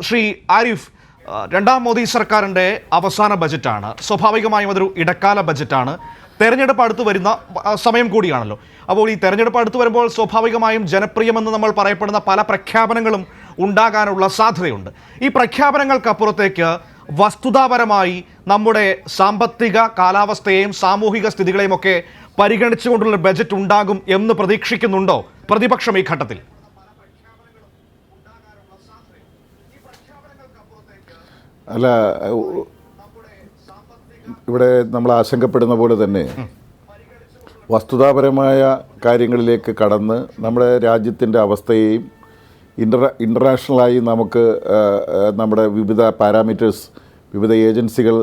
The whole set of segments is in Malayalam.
ശ്രീ ആരിഫ് രണ്ടാം മോദി സർക്കാരിന്റെ അവസാന ബജറ്റാണ്. സ്വാഭാവികമായും അതൊരു ഇടക്കാല ബജറ്റാണ്. തെരഞ്ഞെടുപ്പ് അടുത്ത് വരുന്ന സമയം കൂടിയാണല്ലോ. അപ്പോൾ ഈ തെരഞ്ഞെടുപ്പ് അടുത്ത് വരുമ്പോൾ സ്വാഭാവികമായും ജനപ്രിയമെന്ന് നമ്മൾ പറയപ്പെടുന്ന പല പ്രഖ്യാപനങ്ങളും ഉണ്ടാകാനുള്ള സാധ്യതയുണ്ട്. ഈ പ്രഖ്യാപനങ്ങൾക്കപ്പുറത്തേക്ക് വസ്തുതാപരമായി നമ്മുടെ സാമ്പത്തിക കാലാവസ്ഥയെയും സാമൂഹിക സ്ഥിതികളെയും ഒക്കെ പരിഗണിച്ചുകൊണ്ടുള്ള ബജറ്റ് ഉണ്ടാകും എന്ന് പ്രതീക്ഷിക്കുന്നുണ്ടോ? പ്രതിപക്ഷം ഈ ഘട്ടത്തിൽ. അല്ല ഇവിടെ നമ്മൾ ആശങ്കപ്പെടുന്ന പോലെ തന്നെ വസ്തുതാപരമായ കാര്യങ്ങളിലേക്ക് കടന്ന് നമ്മുടെ രാജ്യത്തിന്റെ അവസ്ഥയെയും ഇന്റർ ഇന്റർനാഷണലായി നമുക്ക് നമ്മുടെ വിവിധ പാരാമീറ്റേഴ്സ് വിവിധ ഏജൻസികൾ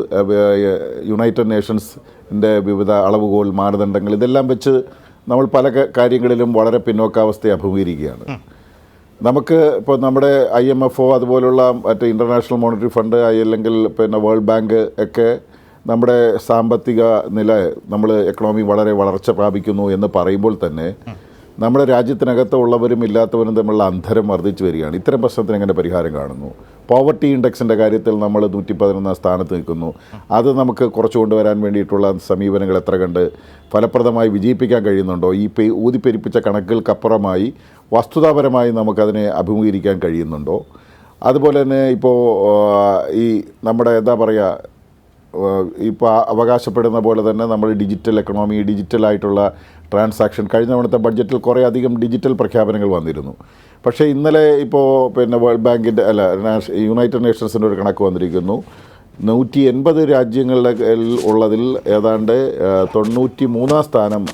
യുണൈറ്റഡ് നേഷൻസിന്റെ വിവിധ അളവുകോൽ മാനദണ്ഡങ്ങൾ ഇതെല്ലാം വെച്ച് നമ്മൾ പല കാര്യങ്ങളിലും വളരെ പിന്നോക്കാവസ്ഥയെ അഭിമുഖീകരിക്കുകയാണ്. നമുക്ക് ഇപ്പോൾ നമ്മുടെ ഐ എം എഫ് ഒ അതുപോലുള്ള മറ്റേ ഇന്റർനാഷണൽ മോണിറ്ററി ഫണ്ട് അല്ലെങ്കിൽ പിന്നെ വേൾഡ് ബാങ്ക് ഒക്കെ നമ്മുടെ സാമ്പത്തിക നില നമ്മൾ എക്കണോമി വളരെ വളർച്ച പ്രാപിക്കുന്നു എന്ന് പറയുമ്പോൾ തന്നെ നമ്മുടെ രാജ്യത്തിനകത്തുള്ളവരും ഇല്ലാത്തവരും തമ്മിലുള്ള അന്തരം വർദ്ധിച്ചു വരികയാണ്. ഇത്തരം പ്രശ്നത്തിന് എങ്ങനെ പരിഹാരം കാണുന്നു? പോവർട്ടി ഇൻഡെക്സിന്റെ കാര്യത്തിൽ നമ്മൾ നൂറ്റി പതിനൊന്നാം സ്ഥാനത്ത് നിൽക്കുന്നു. അത് നമുക്ക് കുറച്ച് കൊണ്ടുവരാൻ വേണ്ടിയിട്ടുള്ള സമീപനങ്ങൾ എത്ര കണ്ട് ഫലപ്രദമായി വിജയിപ്പിക്കാൻ കഴിയുന്നുണ്ടോ? ഈ പെ ഊതിപ്പെരിപ്പിച്ച കണക്കുകൾക്കപ്പുറമായി വസ്തുതാപരമായി നമുക്കതിനെ അഭിമുഖീകരിക്കാൻ കഴിയുന്നുണ്ടോ? അതുപോലെ തന്നെ ഇപ്പോൾ ഈ നമ്മുടെ എന്താ പറയുക ഇപ്പോൾ അവകാശപ്പെടുന്ന പോലെ തന്നെ നമ്മൾ ഡിജിറ്റൽ എക്കണോമി ഡിജിറ്റലായിട്ടുള്ള ട്രാൻസാക്ഷൻ കഴിഞ്ഞ തവണത്തെ ബഡ്ജറ്റിൽ കുറേ അധികം ഡിജിറ്റൽ പ്രഖ്യാപനങ്ങൾ വന്നിരുന്നു. പക്ഷേ ഇന്നലെ ഇപ്പോൾ പിന്നെ വേൾഡ് ബാങ്കിന്റെ അല്ല യുണൈറ്റഡ് നേഷൻസിന്റെ ഒരു കണക്ക് വന്നിരിക്കുന്നു. നൂറ്റി എൺപത് രാജ്യങ്ങളുടെ ഉള്ളതിൽ ഏതാണ്ട് തൊണ്ണൂറ്റി മൂന്നാം സ്ഥാനം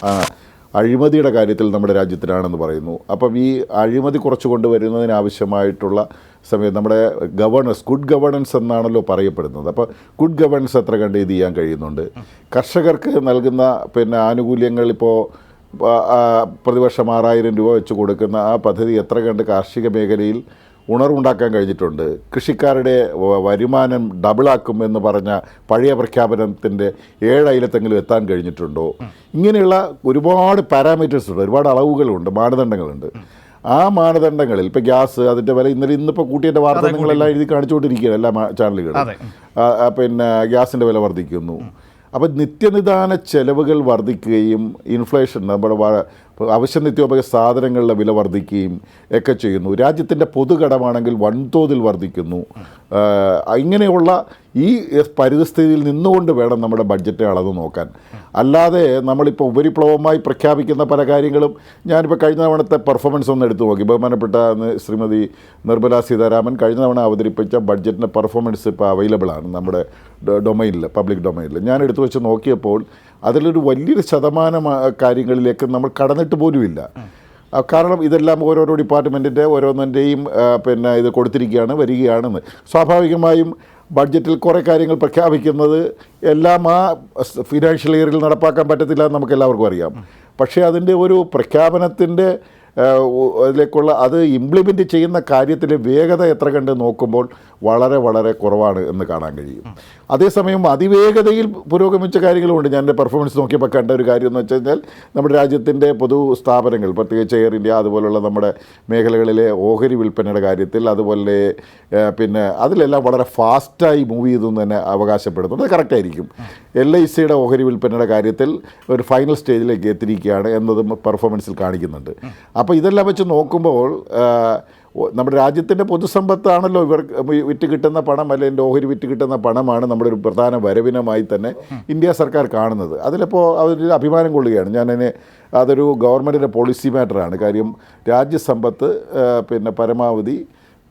അഴിമതിയുടെ കാര്യത്തിൽ നമ്മുടെ രാജ്യത്തിനാണെന്ന് പറയുന്നു. അപ്പം ഈ അഴിമതി കുറച്ച് കൊണ്ടുവരുന്നതിനാവശ്യമായിട്ടുള്ള സമയം നമ്മുടെ ഗവർണൻസ് ഗുഡ് ഗവർണൻസ് എന്നാണല്ലോ പറയപ്പെടുന്നത്. അപ്പോൾ ഗുഡ് ഗവർണൻസ് എത്ര കണ്ട് ഇത് ചെയ്യാൻ കഴിയുന്നുണ്ട്? കർഷകർക്ക് നൽകുന്ന പിന്നെ ആനുകൂല്യങ്ങൾ ഇപ്പോൾ പ്രതിവർഷം ആറായിരം രൂപ വെച്ച് കൊടുക്കുന്ന ആ പദ്ധതി എത്ര കണ്ട് കാർഷിക മേഖലയിൽ ഉണർവുണ്ടാക്കാൻ കഴിഞ്ഞിട്ടുണ്ട്. കൃഷിക്കാരുടെ വരുമാനം ഡബിളാക്കും എന്ന് പറഞ്ഞ പഴയ പ്രഖ്യാപനത്തിന്റെ ഏഴ് അയിലത്തെങ്കിലും എത്താൻ കഴിഞ്ഞിട്ടുണ്ടോ? ഇങ്ങനെയുള്ള ഒരുപാട് പാരാമീറ്റേഴ്സ് ഉണ്ട്. ഒരുപാട് അളവുകളുണ്ട് മാനദണ്ഡങ്ങളുണ്ട്. ആ മാനദണ്ഡങ്ങളിൽ ഇപ്പോൾ ഗ്യാസ് അതിന്റെ വില ഇന്നലെ ഇന്നിപ്പോൾ കൂട്ടിയതിന്റെ വാർത്തകളെല്ലാം എഴുതി കാണിച്ചുകൊണ്ടിരിക്കുകയാണ് എല്ലാ ചാനലുകളും പിന്നെ ഗ്യാസിന്റെ വില വർദ്ധിക്കുന്നു. അപ്പോൾ നിത്യനിദാന ചെലവുകൾ വർദ്ധിക്കുകയും ഇൻഫ്ലേഷൻ നമ്മുടെ അവശ്യ നിത്യോപയോഗ സാധനങ്ങളുടെ വില വർദ്ധിക്കുകയും ഒക്കെ ചെയ്യുന്നു. രാജ്യത്തിന്റെ പൊതുകടമാണെങ്കിൽ വൻതോതിൽ വർദ്ധിക്കുന്നു. ഇങ്ങനെയുള്ള ഈ പരിസ്ഥിതിയിൽ നിന്നുകൊണ്ട് വേണം നമ്മുടെ ബഡ്ജറ്റ് അളന്ന് നോക്കാൻ. അല്ലാതെ നമ്മളിപ്പോൾ ഉപരിപ്ലവമായി പ്രഖ്യാപിക്കുന്ന പല കാര്യങ്ങളും ഞാനിപ്പോൾ കഴിഞ്ഞ തവണത്തെ പെർഫോമൻസ് ഒന്ന് എടുത്തു നോക്കി. ബഹുമാനപ്പെട്ട ശ്രീമതി നിർമ്മല സീതാരാമൻ കഴിഞ്ഞ തവണ അവതരിപ്പിച്ച ബഡ്ജറ്റിന്റെ പെർഫോമൻസ് ഇപ്പോൾ അവൈലബിൾ ആണ് നമ്മുടെ ഡൊമൈനിൽ പബ്ലിക് ഡൊമൈനിൽ ഞാൻ എടുത്തു വെച്ച് നോക്കിയപ്പോൾ അതിലൊരു വലിയൊരു ശതമാനം കാര്യങ്ങളിലേക്ക് നമ്മൾ കടന്നിട്ട് പോലുമില്ല. കാരണം ഇതെല്ലാം ഓരോരോ ഡിപ്പാർട്ട്മെന്റിന്റെ ഓരോന്നിന്റെയും പിന്നെ ഇത് കൊടുത്തിരിക്കുകയാണ് വരികയാണെന്ന്. സ്വാഭാവികമായും ബഡ്ജറ്റിൽ കുറേ കാര്യങ്ങൾ പ്രഖ്യാപിക്കുന്നത് എല്ലാം ആ ഫിനാൻഷ്യൽ ഇയറിൽ നടപ്പാക്കാൻ പറ്റത്തില്ല എന്ന് നമുക്ക് എല്ലാവർക്കും അറിയാം. പക്ഷേ അതിന്റെ ഒരു പ്രഖ്യാപനത്തിന്റെ അതിലേക്കുള്ള അത് ഇംപ്ലിമെന്റ് ചെയ്യുന്ന കാര്യത്തിലെ വേഗത എത്ര കണ്ട് നോക്കുമ്പോൾ വളരെ വളരെ കുറവാണ് എന്ന് കാണാൻ കഴിയും. അതേസമയം അതിവേഗതയിൽ പുരോഗമിച്ച കാര്യങ്ങളുമുണ്ട്. ഞാൻ എന്റെ പെർഫോമൻസ് നോക്കിയപ്പോൾ കണ്ട ഒരു കാര്യം എന്ന് വെച്ച് കഴിഞ്ഞാൽ നമ്മുടെ രാജ്യത്തിന്റെ പൊതു സ്ഥാപനങ്ങൾ പ്രത്യേകിച്ച് എയർ ഇന്ത്യ അതുപോലുള്ള നമ്മുടെ മേഖലകളിലെ ഓഹരി വിൽപ്പനയുടെ കാര്യത്തിൽ അതുപോലെ പിന്നെ അതിലെല്ലാം വളരെ ഫാസ്റ്റായി മൂവ് ചെയ്തു എന്ന് തന്നെ അവകാശപ്പെടുന്നുണ്ട്. അത് കറക്റ്റായിരിക്കും എൽ ഐ സിയുടെ ഓഹരി വിൽപ്പനയുടെ കാര്യത്തിൽ ഒരു ഫൈനൽ സ്റ്റേജിലേക്ക് എത്തിയിരിക്കുകയാണ് എന്നതും പെർഫോമൻസിൽ കാണിക്കുന്നുണ്ട്. അപ്പോൾ ഇതെല്ലാം വെച്ച് നോക്കുമ്പോൾ നമ്മുടെ രാജ്യത്തിന്റെ പൊതുസമ്പത്താണല്ലോ ഇവർ വിറ്റ് കിട്ടുന്ന പണം അല്ലെങ്കിൽ ഓഹരി വിറ്റ് കിട്ടുന്ന പണമാണ് നമ്മുടെ ഒരു പ്രധാന വരവിനമായി തന്നെ ഇന്ത്യ സർക്കാർ കാണുന്നത്. അതിലിപ്പോൾ അതൊരു അഭിമാനം കൊള്ളുകയാണ്. ഞാനതിനെ അതൊരു ഗവൺമെന്റിന്റെ പോളിസി മാറ്ററാണ്. കാര്യം രാജ്യസമ്പത്ത് പിന്നെ പരമാവധി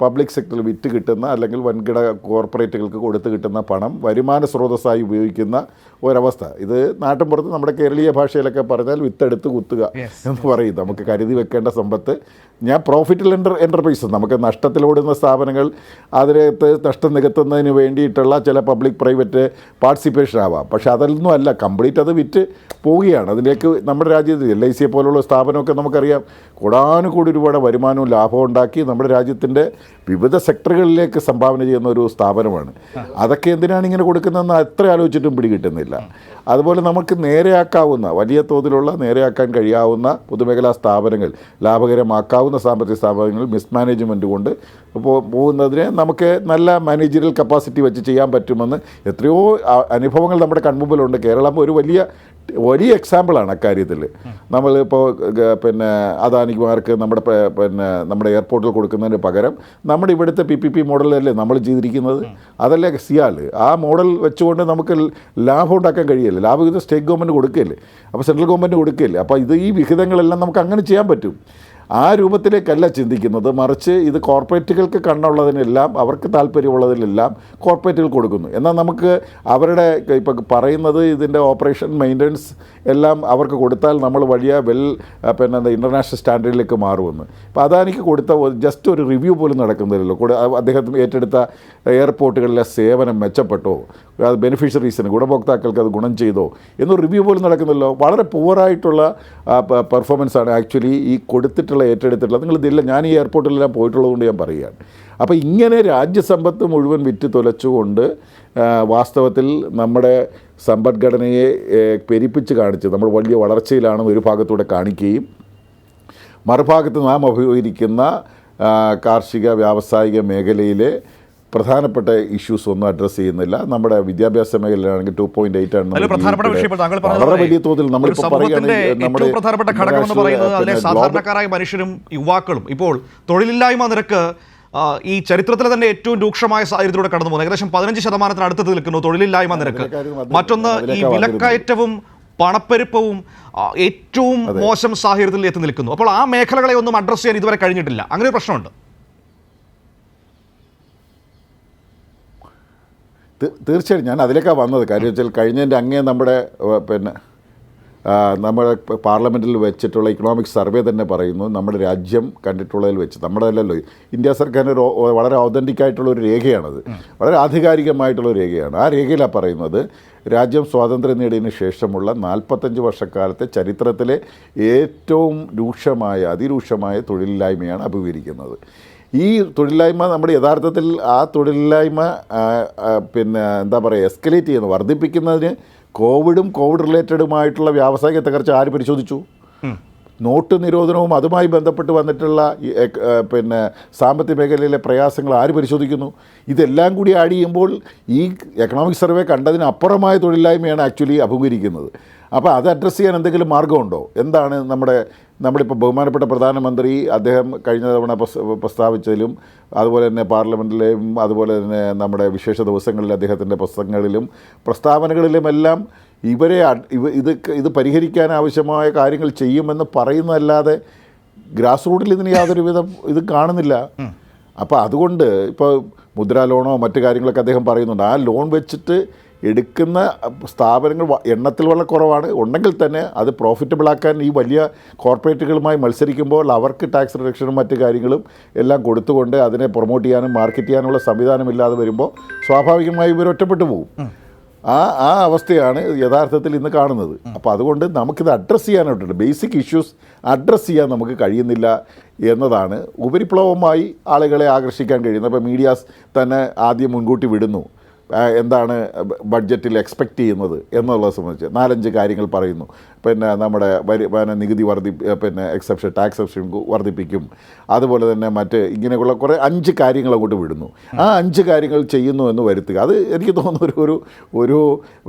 പബ്ലിക് സെക്ടറിൽ വിറ്റ് കിട്ടുന്ന അല്ലെങ്കിൽ വൻകിട കോർപ്പറേറ്റുകൾക്ക് കൊടുത്തു കിട്ടുന്ന പണം വരുമാന സ്രോതസ്സായി ഉപയോഗിക്കുന്ന ഒരവസ്ഥ. ഇത് നാട്ടിൻപുറത്ത് നമ്മുടെ കേരളീയ ഭാഷയിലൊക്കെ പറഞ്ഞാൽ വിത്തെടുത്ത് കുത്തുക എന്ന് പറയും. നമുക്ക് കരുതി വെക്കേണ്ട സമ്പത്ത്. ഞാൻ പ്രോഫിറ്റിൽ എന്റർ എന്റർപ്രൈസ് നമുക്ക് നഷ്ടത്തിലോടുന്ന സ്ഥാപനങ്ങൾ അതിനകത്ത് നഷ്ടം നികത്തുന്നതിന് വേണ്ടിയിട്ടുള്ള ചില പബ്ലിക് പ്രൈവറ്റ് പാർട്ടിസിപ്പേഷൻ ആവാം. പക്ഷെ അതൊന്നും അല്ല. കംപ്ലീറ്റ് അത് വിറ്റ് പോവുകയാണ്. അതിലേക്ക് നമ്മുടെ രാജ്യത്ത് എൽ ഐ സിയെ പോലുള്ള സ്ഥാപനമൊക്കെ നമുക്കറിയാം. കൂടാനുകൂടി രൂപയുടെ വരുമാനവും ലാഭവും ഉണ്ടാക്കി നമ്മുടെ രാജ്യത്തിന്റെ വിവിധ സെക്ടറുകളിലേക്ക് സംഭാവന ചെയ്യുന്ന ഒരു സ്ഥാപനമാണ്. അതൊക്കെ എന്തിനാണ് ഇങ്ങനെ കൊടുക്കുന്നതെന്ന് എത്ര ആലോചിച്ചിട്ടും പിടികിട്ടുന്നില്ല. അതുപോലെ നമുക്ക് നേരെയാക്കാവുന്ന വലിയ തോതിലുള്ള നേരെയാക്കാൻ കഴിയാവുന്ന പൊതുമേഖലാ സ്ഥാപനങ്ങൾ ലാഭകരമാക്കാവുന്ന സാമ്പത്തിക സ്ഥാപനങ്ങൾ മിസ്മാനേജ്മെന്റ് കൊണ്ട് പോകുന്നതിന് നമുക്ക് നല്ല മാനേജറിയൽ കപ്പാസിറ്റി വെച്ച് ചെയ്യാൻ പറ്റുമെന്ന് എത്രയോ അനുഭവങ്ങൾ നമ്മുടെ കൺമുമ്പിലുണ്ട്. കേരളം ഒരു വലിയ വലിയ എക്സാമ്പിളാണ് അക്കാര്യത്തിൽ. നമ്മളിപ്പോൾ പിന്നെ അദാനിക്കുമാർക്ക് നമ്മുടെ പിന്നെ നമ്മുടെ എയർപോർട്ടിൽ കൊടുക്കുന്നതിന് പകരം നമ്മുടെ ഇവിടുത്തെ പി പി പി മോഡലല്ലേ നമ്മൾ ചെയ്തിരിക്കുന്നത്? അതല്ലേ സിയാൽ. ആ മോഡൽ വെച്ചുകൊണ്ട് നമുക്ക് ലാഭം ഉണ്ടാക്കാൻ കഴിയില്ല? ലാഭം ഇത് സ്റ്റേറ്റ് ഗവൺമെന്റ് കൊടുക്കുകയില്ലേ അപ്പോൾ സെൻട്രൽ ഗവൺമെന്റ് കൊടുക്കുകയില്ലേ അപ്പോൾ ഇത് ഈ വിഹിതങ്ങളെല്ലാം നമുക്ക് അങ്ങനെ ചെയ്യാൻ പറ്റും. ആ രൂപത്തിലേക്കല്ല ചിന്തിക്കുന്നത്. മറിച്ച് ഇത് കോർപ്പറേറ്റുകൾക്ക് കണ്ണുള്ളതിനെല്ലാം അവർക്ക് താല്പര്യമുള്ളതിലെല്ലാം കോർപ്പറേറ്റുകൾ കൊടുക്കുന്നു. എന്നാൽ നമുക്ക് അവരുടെ ഇപ്പം പറയുന്നത് ഇതിന്റെ ഓപ്പറേഷൻ മെയിന്റനൻസ് എല്ലാം അവർക്ക് കൊടുത്താൽ നമ്മൾ വലിയ വെൽ പിന്നെ എന്താ ഇന്റർനാഷണൽ സ്റ്റാൻഡേർഡിലേക്ക് മാറുമെന്ന്. അപ്പോൾ അദാനിക്ക് കൊടുത്ത ജസ്റ്റ് ഒരു റിവ്യൂ പോലും നടക്കുന്നില്ലല്ലോ. കൂടെ അദ്ദേഹത്തിന് ഏറ്റെടുത്ത എയർപോർട്ടുകളിലെ സേവനം മെച്ചപ്പെട്ടോ അത് ബെനിഫിഷ്യറീസിന് ഗുണഭോക്താക്കൾക്ക് അത് ഗുണം ചെയ്തോ എന്നൊരു റിവ്യൂ പോലും നടക്കുന്നില്ലല്ലോ. വളരെ പുവറായിട്ടുള്ള പെർഫോമൻസ് ആണ് ആക്ച്വലി ഈ കൊടുത്തിട്ടുള്ള ഏറ്റെടുത്തിട്ടുള്ള. നിങ്ങൾ ഇതില്ല ഞാൻ ഈ എയർപോർട്ടിലെല്ലാം പോയിട്ടുള്ളതുകൊണ്ട് ഞാൻ പറയുകയാണ്. അപ്പോൾ ഇങ്ങനെ രാജ്യസമ്പത്ത് മുഴുവൻ വിറ്റ് തുലച്ചുകൊണ്ട് വാസ്തവത്തിൽ നമ്മുടെ സമ്പദ്ഘടനയെ പെരിപ്പിച്ച് കാണിച്ച് നമ്മൾ വലിയ വളർച്ചയിലാണെന്ന് ഒരു ഭാഗത്തൂടെ കാണിക്കുകയും മറുഭാഗത്ത് നാം അഭിമുഖീകരിക്കുന്ന കാർഷിക വ്യാവസായിക മേഖലയിലെ പ്രധാനപ്പെട്ട ഇഷ്യൂസ് ഒന്നും അഡ്രസ്സ് ചെയ്യുന്നില്ല. നമ്മുടെ വിദ്യാഭ്യാസ മേഖലയിലാണെങ്കിൽ ടു പോയിന്റ് എയ്റ്റ് ആണ് വളരെ വലിയ തോതിൽ നമ്മൾ പ്രധാനപ്പെട്ട ഘടകം എന്ന് പറയുന്നത് അതിലെ സാധാരണക്കാരായ മനുഷ്യരും യുവാക്കളും. ഇപ്പോൾ തൊഴിലില്ലായ്മ നിരക്ക് ഈ ചരിത്രത്തിലെ തന്നെ ഏറ്റവും രൂക്ഷമായ സാഹചര്യത്തിലൂടെ കടന്നു പോകുന്നത് ഏകദേശം പതിനഞ്ച് ശതമാനത്തിന് അടുത്ത് നിൽക്കുന്നു തൊഴിലില്ലായ്മ നിരക്ക്. മറ്റൊന്ന് ഈ വിലക്കയറ്റവും പണപ്പെരുപ്പവും ഏറ്റവും മോശം സാഹചര്യത്തിൽ എത്തി നിൽക്കുന്നു. അപ്പോൾ ആ മേഖലകളെ ഒന്നും അഡ്രസ്സ് ചെയ്യാൻ ഇതുവരെ കഴിഞ്ഞിട്ടില്ല. അങ്ങനെ ഒരു പ്രശ്നമുണ്ട്. തീർച്ചയായിട്ടും തീർച്ചയായും ഞാൻ അതിലേക്കാണ് വന്നത്. കാര്യം വെച്ചാൽ കഴിഞ്ഞതിന്റെ അങ്ങേ നമ്മുടെ പിന്നെ നമ്മുടെ പാർലമെന്റിൽ വെച്ചിട്ടുള്ള ഇക്കണോമിക് സർവേ തന്നെ പറയുന്നു. നമ്മുടെ രാജ്യം കണ്ടിട്ടുള്ളതിൽ വെച്ച്. നമ്മുടെ അല്ലല്ലോ ഇന്ത്യ സർക്കാരിന്റെ ഒരു വളരെ ഔതന്റിക് ആയിട്ടുള്ള ഒരു രേഖയാണത്. വളരെ ആധികാരികമായിട്ടുള്ള ഒരു രേഖയാണ്. ആ രേഖയിലാണ് പറയുന്നത് രാജ്യം സ്വാതന്ത്ര്യം നേടിയതിന് ശേഷമുള്ള നാൽപ്പത്തഞ്ച് വർഷക്കാലത്തെ ചരിത്രത്തിലെ ഏറ്റവും രൂക്ഷമായ അതിരൂക്ഷമായ തൊഴിലില്ലായ്മയാണ് അഭിമുഖീകരിക്കുന്നത്. ഈ തൊഴിലില്ലായ്മ നമ്മുടെ യഥാർത്ഥത്തിൽ ആ തൊഴിലില്ലായ്മ പിന്നെ എന്താ പറയുക എസ്കലേറ്റ് ചെയ്യുന്നു വർദ്ധിപ്പിക്കുന്നതിന് കോവിഡും കോവിഡ് റിലേറ്റഡുമായിട്ടുള്ള വ്യാവസായിക തകർച്ച ആര് പരിശോധിച്ചു? നോട്ട് നിരോധനവും അതുമായി ബന്ധപ്പെട്ട് വന്നിട്ടുള്ള പിന്നെ സാമ്പത്തിക മേഖലയിലെ പ്രയാസങ്ങൾ ആര് പരിശോധിക്കുന്നു? ഇതെല്ലാം കൂടി ആഡ് ചെയ്യുമ്പോൾ ഈ എക്കണോമിക് സർവേ കണ്ടതിനപ്പുറമായ തൊഴിലില്ലായ്മയാണ് ആക്ച്വലി അഭിമുഖീകരിക്കുന്നത്. അപ്പോൾ അത് അഡ്രസ്സ് ചെയ്യാൻ എന്തെങ്കിലും മാർഗമുണ്ടോ? എന്താണ് നമ്മുടെ നമ്മളിപ്പോൾ ബഹുമാനപ്പെട്ട പ്രധാനമന്ത്രി അദ്ദേഹം കഴിഞ്ഞ തവണ പ്രസ്- പ്രസ്താവിച്ചതിലും അതുപോലെ തന്നെ പാർലമെന്റിലെയും അതുപോലെ തന്നെ നമ്മുടെ വിശേഷ ദിവസങ്ങളിൽ അദ്ദേഹത്തിന്റെ പ്രസംഗങ്ങളിലും പ്രസ്താവനകളിലുമെല്ലാം ഇവരെ ഇവ ഇത് ഇത് പരിഹരിക്കാൻ ആവശ്യമായ കാര്യങ്ങൾ ചെയ്യുമെന്ന് പറയുന്നതല്ലാതെ ഗ്രാസ് റൂട്ടിൽ ഇതിന് യാതൊരു വിധം ഇത് കാണുന്നില്ല. അപ്പോൾ അതുകൊണ്ട് ഇപ്പോൾ മുദ്രാ ലോണോ മറ്റു കാര്യങ്ങളൊക്കെ അദ്ദേഹം പറയുന്നുണ്ട്. ആ ലോൺ വെച്ചിട്ട് എടുക്കുന്ന സ്ഥാപനങ്ങൾ എണ്ണത്തിൽ വളരെ കുറവാണ്. ഉണ്ടെങ്കിൽ തന്നെ അത് പ്രോഫിറ്റബിളാക്കാൻ ഈ വലിയ കോർപ്പറേറ്റുകളുമായി മത്സരിക്കുമ്പോൾ അവർക്ക് ടാക്സ് റിഡക്ഷനും മറ്റു കാര്യങ്ങളും എല്ലാം കൊടുത്തുകൊണ്ട് അതിനെ പ്രൊമോട്ട് ചെയ്യാനും മാർക്കറ്റ് ചെയ്യാനുള്ള സംവിധാനമില്ലാതെ വരുമ്പോൾ സ്വാഭാവികമായി ഇവർ ഒറ്റപ്പെട്ടു പോകും ആ ആ അവസ്ഥയാണ് യഥാർത്ഥത്തിൽ ഇന്ന് കാണുന്നത്. അപ്പോൾ അതുകൊണ്ട് നമുക്കിത് അഡ്രസ്സ് ചെയ്യാനായിട്ടുണ്ട്. ബേസിക് ഇഷ്യൂസ് അഡ്രസ്സ് ചെയ്യാൻ നമുക്ക് കഴിയുന്നില്ല എന്നതാണ് ഉപരിപ്ലവമായി ആളുകളെ ആകർഷിക്കാൻ കഴിയുന്നത്. അപ്പോൾ മീഡിയാസ് തന്നെ ആദ്യം മുൻകൂട്ടി വിടുന്നു. എന്താണ് ബഡ്ജറ്റിൽ എക്സ്പെക്റ്റ് ചെയ്യുന്നത് എന്നുള്ളത് സംബന്ധിച്ച് നാലഞ്ച് കാര്യങ്ങൾ പറയുന്നു. പിന്നെ നമ്മുടെ വരി പിന്നെ നികുതി വർദ്ധി പിന്നെ എക്സെപ്ഷൻ ടാക്സ് എക്സെപ്ഷൻ വർദ്ധിപ്പിക്കും അതുപോലെ തന്നെ മറ്റ് ഇങ്ങനെയുള്ള കുറേ അഞ്ച് കാര്യങ്ങൾ അങ്ങോട്ട് വിടുന്നു. ആ അഞ്ച് കാര്യങ്ങൾ ചെയ്യുന്നു എന്ന് വരുത്തുക. അത് എനിക്ക് തോന്നുന്നു ഒരു ഒരു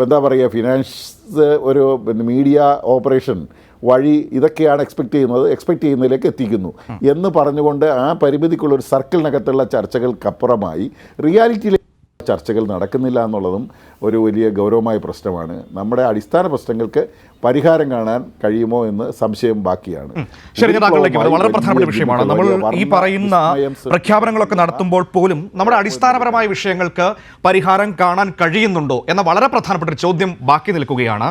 എന്താ പറയുക ഫിനാൻസ് ഒരു മീഡിയ ഓപ്പറേഷൻ വഴി ഇതൊക്കെയാണ് എക്സ്പെക്ട് ചെയ്യുന്നത്. എക്സ്പെക്ട് ചെയ്യുന്നതിലേക്ക് എത്തിക്കുന്നു. എന്ന് പറഞ്ഞുകൊണ്ട് ആ പരിമിതിക്കുള്ള ഒരു സർക്കിളിനകത്തുള്ള ചർച്ചകൾക്കപ്പുറമായി റിയാലിറ്റിയിലെ ചർച്ചകൾ നടക്കുന്നില്ല എന്നുള്ളതും ഒരു വലിയ ഗൗരവമായ പ്രശ്നമാണ്. നമ്മുടെ അടിസ്ഥാന പ്രശ്നങ്ങൾക്ക് പരിഹാരം കാണാൻ കഴിയുമോ എന്ന് സംശയം ബാക്കിയാണ്. വളരെ പ്രധാനപ്പെട്ട വിഷയമാണ്. നമ്മൾ ഈ പറയുന്ന പ്രഖ്യാപനങ്ങളൊക്കെ നടത്തുമ്പോൾ പോലും നമ്മുടെ അടിസ്ഥാനപരമായ വിഷയങ്ങൾക്ക് പരിഹാരം കാണാൻ കഴിയുന്നുണ്ടോ എന്ന വളരെ പ്രധാനപ്പെട്ട ഒരു ചോദ്യം ബാക്കി നിൽക്കുകയാണ്.